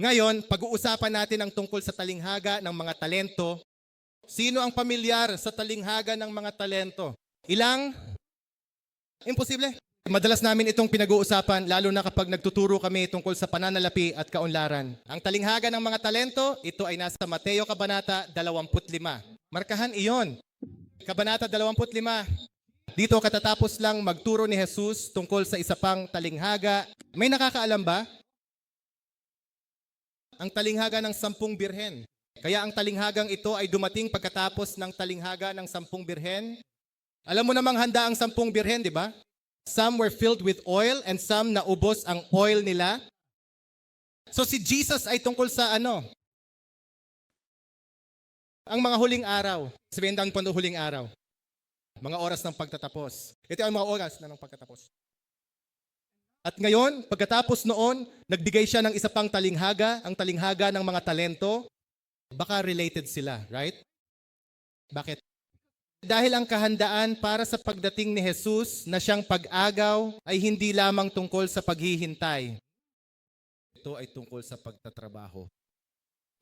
Ngayon, pag-uusapan natin ang tungkol sa talinghaga ng mga talento. Sino ang pamilyar sa talinghaga ng mga talento? Ilang? Imposible. Madalas namin itong pinag-uusapan lalo na kapag nagtuturo kami tungkol sa pananalapi at kaunlaran. Ang talinghaga ng mga talento, ito ay nasa Mateo Kabanata 25. Markahan iyon. Kabanata 25. Dito katatapos lang magturo ni Jesus tungkol sa isa pang talinghaga. May nakakaalam ba? Ang talinghaga ng sampung birhen. Kaya ang talinghagang ito ay dumating pagkatapos ng talinghaga ng sampung birhen. Alam mo namang handa ang sampung birhen, di ba? Some were filled with oil and some naubos ang oil nila. So si Jesus ay tungkol sa ano? Ang mga huling araw. Sabihin daw po huling araw. Mga oras ng pagtatapos. Ito ang mga oras na ng pagtatapos. At ngayon, pagkatapos noon, nagbigay siya ng isa pang talinghaga, ang talinghaga ng mga talento. Baka related sila, right? Bakit? Dahil ang kahandaan para sa pagdating ni Jesus na siyang pag-agaw ay hindi lamang tungkol sa paghihintay. Ito ay tungkol sa pagtatrabaho.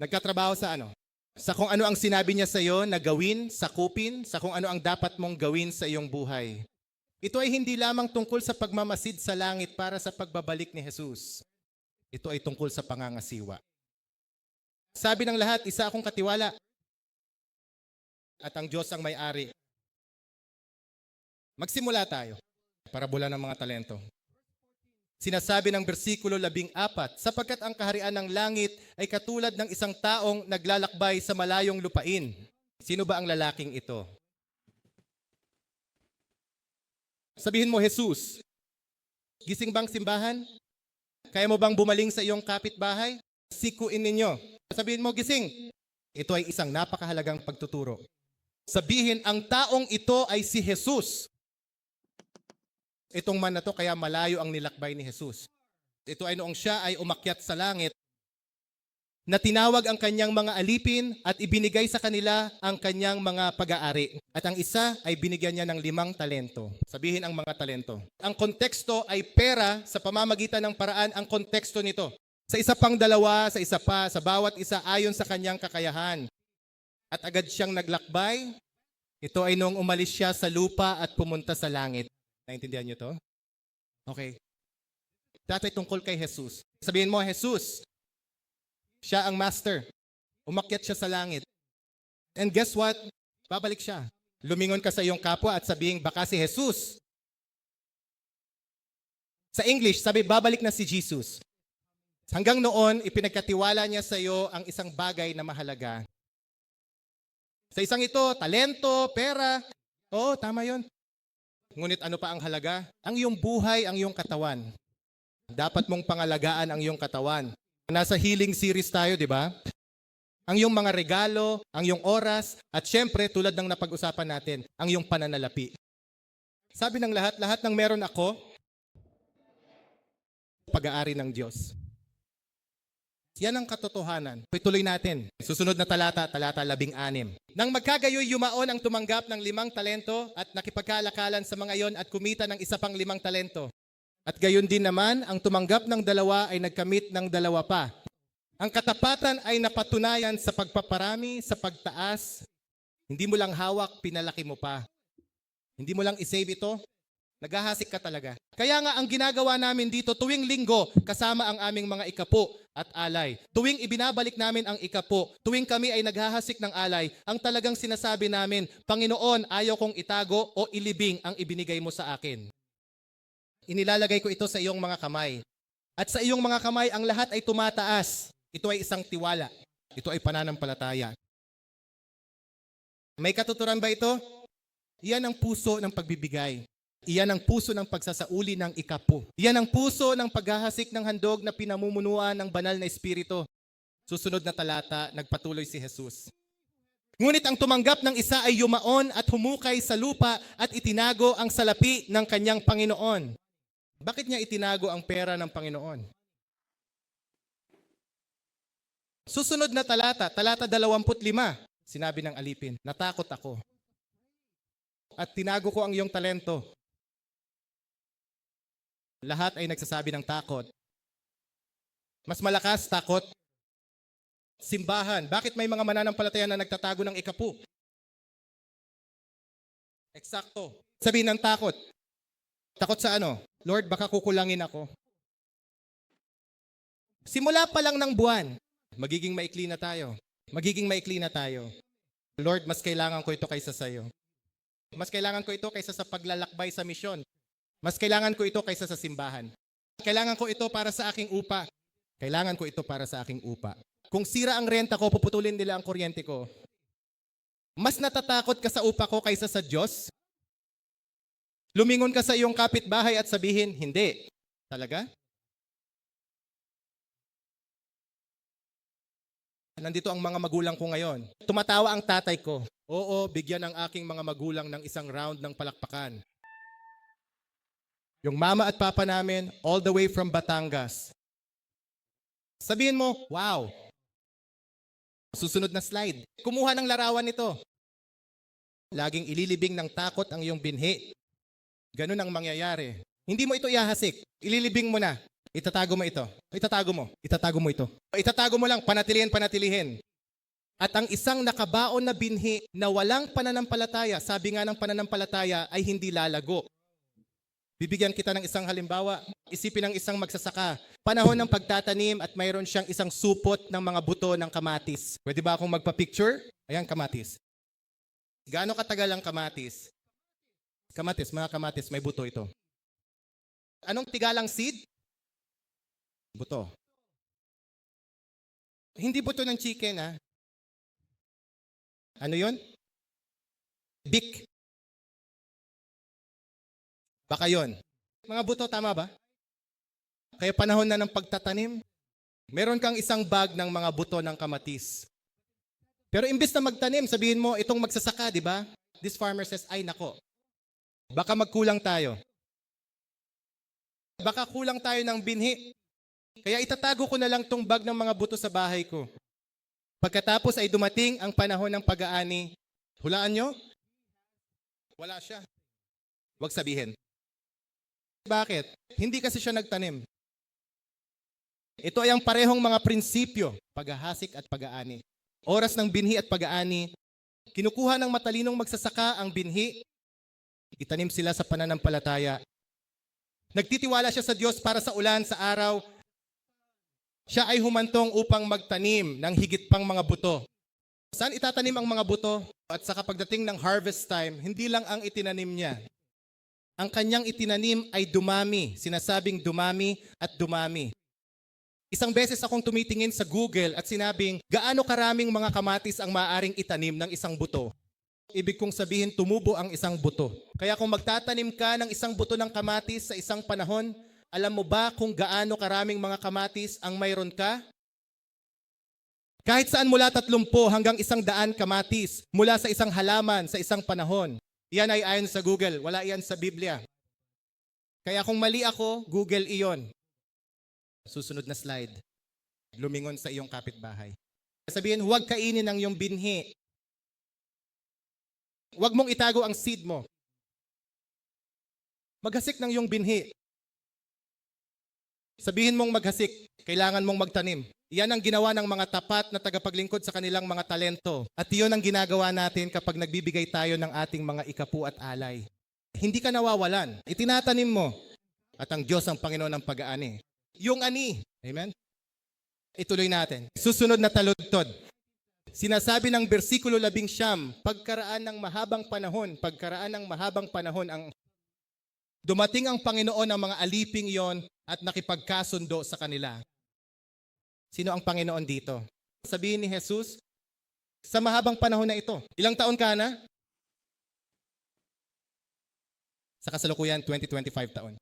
Nagkatrabaho sa ano? Sa kung ano ang sinabi niya sa iyo na gawin, sakupin, sa kung ano ang dapat mong gawin sa iyong buhay. Ito ay hindi lamang tungkol sa pagmamasid sa langit para sa pagbabalik ni Jesus. Ito ay tungkol sa pangangasiwa. Sabi ng lahat, isa akong katiwala. At ang Diyos ang may-ari. Magsimula tayo. Parabula ng mga talento. Sinasabi ng bersikulo 14, sapagkat ang kaharian ng langit ay katulad ng isang taong naglalakbay sa malayong lupain. Sino ba ang lalaking ito? Sabihin mo, Jesus, gising bang simbahan? Kaya mo bang bumaling sa iyong kapitbahay? Sikuin ninyo. Sabihin mo, gising. Ito ay isang napakahalagang pagtuturo. Sabihin, ang taong ito ay si Jesus. Itong man na to, kaya malayo ang nilakbay ni Jesus. Ito ay noong siya ay umakyat sa langit, na tinawag ang kanyang mga alipin at ibinigay sa kanila ang kanyang mga pag-aari. At ang isa ay binigyan niya ng limang talento. Sabihin ang mga talento. Ang konteksto ay pera sa pamamagitan ng paraan ang konteksto nito. Sa isa pang dalawa, sa isa pa, sa bawat isa ayon sa kanyang kakayahan. At agad siyang naglakbay. Ito ay noong umalis siya sa lupa at pumunta sa langit. Naintindihan niyo to? Okay. Dati tungkol kay Jesus. Sabihin mo, Jesus, siya ang master. Umakyat siya sa langit. And guess what? Babalik siya. Lumingon ka sa iyong kapwa at sabihin, baka si Jesus. Sa English, sabi, babalik na si Jesus. Hanggang noon, ipinagkatiwala niya sa iyo ang isang bagay na mahalaga. Sa isang ito, talento, pera. Oo, tama yon. Ngunit ano pa ang halaga? Ang iyong buhay, ang iyong katawan. Dapat mong pangalagaan ang iyong katawan. Nasa healing series tayo, di ba? Ang iyong mga regalo, ang iyong oras, at syempre, tulad ng napag-usapan natin, ang iyong pananalapi. Sabi ng lahat, lahat ng meron ako, pag-aari ng Diyos. Yan ang katotohanan. Ituloy natin. Susunod na talata, talata labing anim. Nang magkagayoy yumaon ang tumanggap ng limang talento at nakipagkalakalan sa mga yon at kumita ng isa pang limang talento. At gayon din naman, ang tumanggap ng dalawa ay nagkamit ng dalawa pa. Ang katapatan ay napatunayan sa pagpaparami, sa pagtaas. Hindi mo lang hawak, pinalaki mo pa. Hindi mo lang isave ito, naghahasik ka talaga. Kaya nga ang ginagawa namin dito tuwing linggo kasama ang aming mga ikapo at alay. Tuwing ibinabalik namin ang ikapo, tuwing kami ay naghahasik ng alay, ang talagang sinasabi namin, Panginoon, ayaw kong itago o ilibing ang ibinigay mo sa akin. Inilalagay ko ito sa iyong mga kamay. At sa iyong mga kamay, ang lahat ay tumataas. Ito ay isang tiwala. Ito ay pananampalataya. May katuturan ba ito? Iyan ang puso ng pagbibigay. Iyan ang puso ng pagsasauli ng ikapo. Iyan ang puso ng paghahasik ng handog na pinamumunuan ng banal na espiritu. Susunod na talata, nagpatuloy si Jesus. Ngunit ang tumanggap ng isa ay yumaon at humukay sa lupa at itinago ang salapi ng kanyang Panginoon. Bakit niya itinago ang pera ng Panginoon? Susunod na talata, talata 25, sinabi ng alipin, natakot ako. At tinago ko ang iyong talento. Lahat ay nagsasabi ng takot. Mas malakas takot Simbahan. Bakit may mga mananampalataya na nagtatago ng ikapu? Eksakto. Sabihin ng takot. Takot sa ano? Lord, baka kukulangin ako. Simula pa lang ng buwan, magiging maikli na tayo. Magiging maikli na tayo. Lord, mas kailangan ko ito kaysa sa iyo. Mas kailangan ko ito kaysa sa paglalakbay sa misyon. Mas kailangan ko ito kaysa sa simbahan. Kailangan ko ito para sa aking upa. Kailangan ko ito para sa aking upa. Kung sira ang renta ko, puputulin nila ang kuryente ko. Mas natatakot ka sa upa ko kaysa sa Diyos? Lumingon ka sa iyong kapitbahay at sabihin, hindi. Talaga? Nandito ang mga magulang ko ngayon. Tumatawa ang tatay ko. Oo, bigyan ang aking mga magulang ng isang round ng palakpakan. Yung mama at papa namin, all the way from Batangas. Sabihin mo, wow. Susunod na slide. Kumuha ng larawan nito. Laging ililibing ng takot ang iyong binhi. Ganun ang mangyayari. Hindi mo ito ihahasik. Ililibing mo na. Itatago mo ito. Itatago mo. Itatago mo ito. Itatago mo lang, panatilihin, panatilihin. At ang isang nakabaon na binhi na walang pananampalataya, sabi nga ng pananampalataya, ay hindi lalago. Bibigyan kita ng isang halimbawa. Isipin ng isang magsasaka. Panahon ng pagtatanim at mayroon siyang isang supot ng mga buto ng kamatis. Pwede ba akong magpa-picture? Ayan, kamatis. Gaano katagal ang kamatis? Kamatis, mga kamatis, may buto ito. Anong tigalang seed? Buto. Hindi buto ng chicken, ha? Ano yon? Bik. Baka yon. Mga buto, tama ba? Kaya panahon na ng pagtatanim, meron kang isang bag ng mga buto ng kamatis. Pero imbes na magtanim, sabihin mo, itong magsasaka, di ba? This farmer says, ay nako, baka magkulang tayo. Baka kulang tayo ng binhi. Kaya itatago ko na lang tong bag ng mga buto sa bahay ko. Pagkatapos ay dumating ang panahon ng pag-aani. Hulaan nyo? Wala siya. Huwag sabihin. Bakit? Hindi kasi siya nagtanim. Ito ay ang parehong mga prinsipyo, paghahasik at pag-aani. Oras ng binhi at pag-aani, kinukuha ng matalinong magsasaka ang binhi, itanim sila sa pananampalataya. Nagtitiwala siya sa Diyos para sa ulan, sa araw. Siya ay humantong upang magtanim ng higit pang mga buto. Saan itatanim ang mga buto? At sa pagdating ng harvest time, hindi lang ang itinanim niya. Ang kanyang itinanim ay dumami, sinasabing dumami at dumami. Isang beses akong tumitingin sa Google at sinabing, gaano karaming mga kamatis ang maaring itanim ng isang buto? Ibig kong sabihin, tumubo ang isang buto. Kaya kung magtatanim ka ng isang buto ng kamatis sa isang panahon, alam mo ba kung gaano karaming mga kamatis ang mayroon ka? Kahit saan mula 30 hanggang isang daan kamatis, mula sa isang halaman sa isang panahon. Yan ay ayon sa Google, wala yan sa Biblia. Kaya kung mali ako, Google iyon. Susunod na slide. Lumingon sa iyong kapitbahay. Sabihin, huwag kainin ang iyong binhi. Huwag mong itago ang seed mo. Maghasik ng iyong binhi. Sabihin mong maghasik, kailangan mong magtanim. Yan ang ginawa ng mga tapat na tagapaglingkod sa kanilang mga talento. At iyon ang ginagawa natin kapag nagbibigay tayo ng ating mga ikapu at alay. Hindi ka nawawalan. Itinatanim mo. At ang Diyos ang Panginoon ng pag-aani. Yung ani. Amen? Ituloy natin. Susunod na taludtod. Sinasabi ng versikulo labing siyam, pagkaraan ng mahabang panahon, pagkaraan ng mahabang panahon, ang dumating ang Panginoon ng mga aliping yon at nakipagkasundo sa kanila. Sino ang Panginoon dito? Sabihin ni Jesus, sa mahabang panahon na ito, ilang taon ka na? Sa kasalukuyan, 20-25 taon.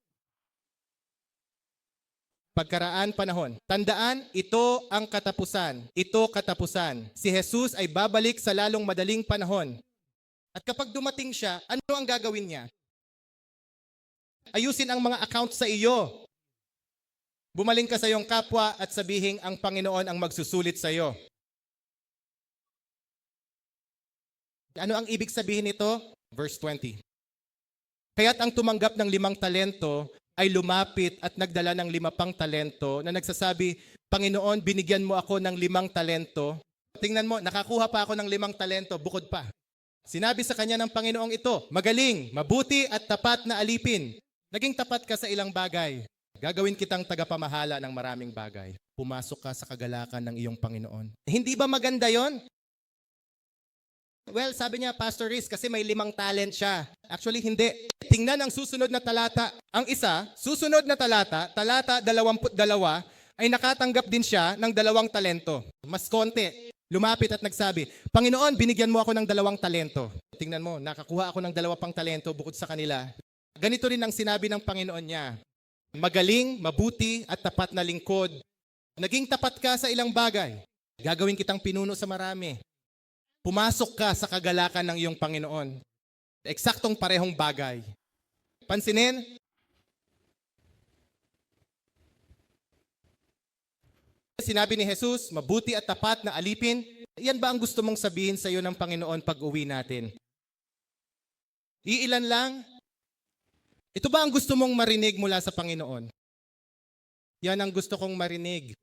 Pagkaraan panahon. Tandaan, ito ang katapusan. Ito katapusan. Si Jesus ay babalik sa lalong madaling panahon. At kapag dumating siya, ano ang gagawin niya? Ayusin ang mga account sa iyo. Bumaling ka sa iyong kapwa at sabihin ang Panginoon ang magsusulit sa iyo. Ano ang ibig sabihin nito? Verse 20. Kaya't ang tumanggap ng limang talento ay lumapit at nagdala ng lima pang talento na nagsasabi, Panginoon, binigyan mo ako ng limang talento. Tingnan mo, nakakuha pa ako ng limang talento, bukod pa. Sinabi sa kanya ng Panginoong ito, magaling, mabuti at tapat na alipin. Naging tapat ka sa ilang bagay. Gagawin kitang tagapamahala ng maraming bagay. Pumasok ka sa kagalakan ng iyong Panginoon. Hindi ba maganda yon? Well, sabi niya, Pastor Riz, kasi may limang talent siya. Actually, hindi. Tingnan ang susunod na talata. Ang isa, susunod na talata, talata 22, ay nakatanggap din siya ng dalawang talento. Mas konti. Lumapit at nagsabi, Panginoon, binigyan mo ako ng dalawang talento. Tingnan mo, nakakuha ako ng dalawa pang talento bukod sa kanila. Ganito rin ang sinabi ng Panginoon niya. Magaling, mabuti at tapat na lingkod. Naging tapat ka sa ilang bagay. Gagawin kitang pinuno sa marami. Pumasok ka sa kagalakan ng iyong Panginoon. Eksaktong parehong bagay. Pansinin, sinabi ni Jesus, mabuti at tapat na alipin. Yan ba ang gusto mong sabihin sa iyo ng Panginoon pag uwi natin? Iilan lang? Ito ba ang gusto mong marinig mula sa Panginoon? Yan ang gusto kong marinig.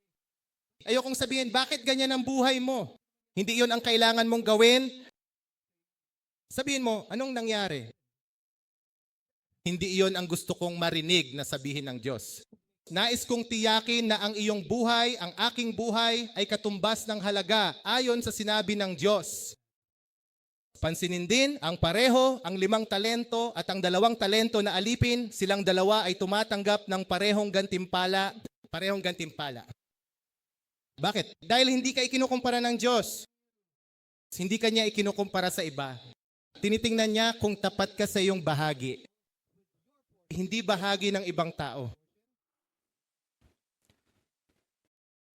Ayokong sabihin, bakit ganyan ang buhay mo? Hindi yon ang kailangan mong gawin. Sabihin mo, anong nangyari? Hindi iyon ang gusto kong marinig na sabihin ng Diyos. Nais kong tiyakin na ang iyong buhay, ang aking buhay, ay katumbas ng halaga ayon sa sinabi ng Diyos. Pansinin din, ang pareho, ang limang talento at ang dalawang talento na alipin, silang dalawa ay tumatanggap ng parehong gantimpala, parehong gantimpala. Bakit? Dahil hindi ka ikinukumpara ng Diyos. Hindi ka niya ikinukumpara sa iba. Tinitingnan niya kung tapat ka sa iyong bahagi. Hindi bahagi ng ibang tao.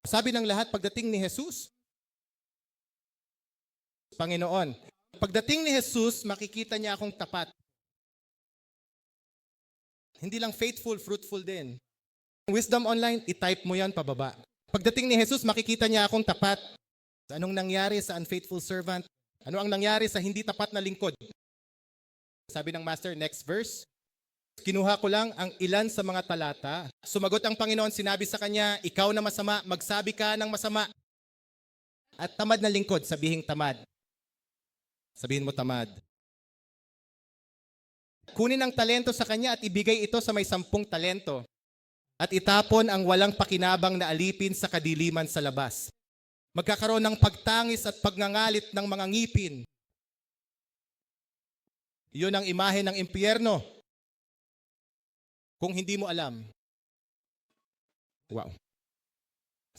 Sabi ng lahat pagdating ni Jesus, Panginoon, pagdating ni Jesus, makikita niya akong tapat. Hindi lang faithful, fruitful din. Wisdom Online, itype mo yan pababa. Pagdating ni Jesus, makikita niya akong tapat. Anong nangyari sa unfaithful servant? Ano ang nangyari sa hindi tapat na lingkod? Sabi ng Master, next verse. Kinuha ko lang ang ilan sa mga talata. Sumagot ang Panginoon, sinabi sa kanya, ikaw na masama, magsabi ka ng masama. At tamad na lingkod, sabihing tamad. Sabihin mo tamad. Kunin ang talento sa kanya at ibigay ito sa may sampung talento. At itapon ang walang pakinabang na alipin sa kadiliman sa labas. Magkakaroon ng pagtangis at pagngangalit ng mga ngipin. Iyon ang imahe ng impyerno. Kung hindi mo alam. Wow.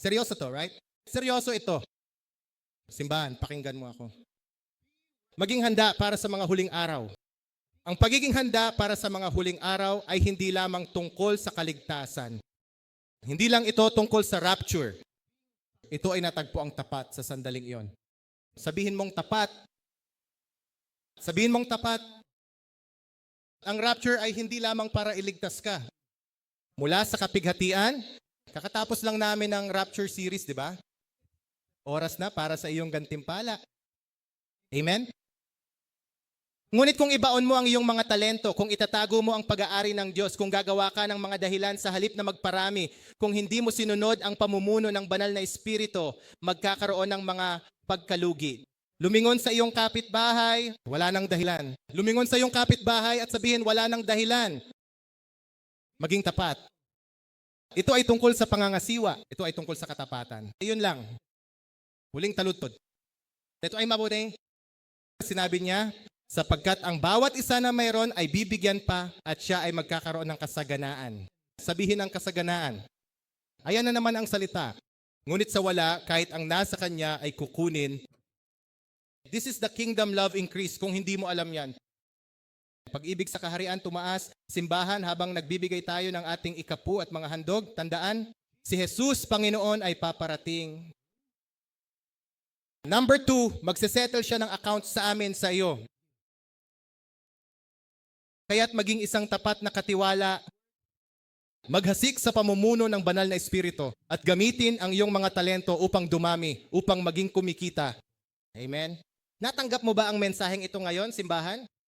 Seryoso to, right? Seryoso ito. Simbahan, pakinggan mo ako. Maging handa para sa mga huling araw. Ang pagiging handa para sa mga huling araw ay hindi lamang tungkol sa kaligtasan. Hindi lang ito tungkol sa rapture. Ito ay natagpo ang tapat sa sandaling iyon. Sabihin mong tapat. Sabihin mong tapat. Ang rapture ay hindi lamang para iligtas ka. Mula sa kapighatian, kakatapos lang namin ng rapture series, di ba? Oras na para sa iyong gantimpala. Amen? Ngunit kung ibaon mo ang iyong mga talento, kung itatago mo ang pag-aari ng Diyos, kung gagawa ka ng mga dahilan sa halip na magparami, kung hindi mo sinunod ang pamumuno ng banal na espiritu, magkakaroon ng mga pagkalugi. Lumingon sa iyong kapitbahay, wala nang dahilan. Lumingon sa iyong kapitbahay at sabihin, wala nang dahilan. Maging tapat. Ito ay tungkol sa pangangasiwa. Ito ay tungkol sa katapatan. Iyon lang. Huling talutod. Ito ay mabuting. Sinabi niya, sapagkat ang bawat isa na mayroon ay bibigyan pa at siya ay magkakaroon ng kasaganaan. Sabihin ang kasaganaan. Ayan na naman ang salita. Ngunit sa wala, kahit ang nasa kanya ay kukunin. This is the kingdom love increase kung hindi mo alam yan. Pag-ibig sa kaharian tumaas, simbahan habang nagbibigay tayo ng ating ikapu at mga handog, tandaan, si Jesus Panginoon ay paparating. Number two, magsesettle siya ng account sa amin sa iyo. Kaya't maging isang tapat na katiwala, maghasik sa pamumuno ng banal na espiritu at gamitin ang iyong mga talento upang dumami, upang maging kumikita. Amen? Natanggap mo ba ang mensaheng ito ngayon, simbahan?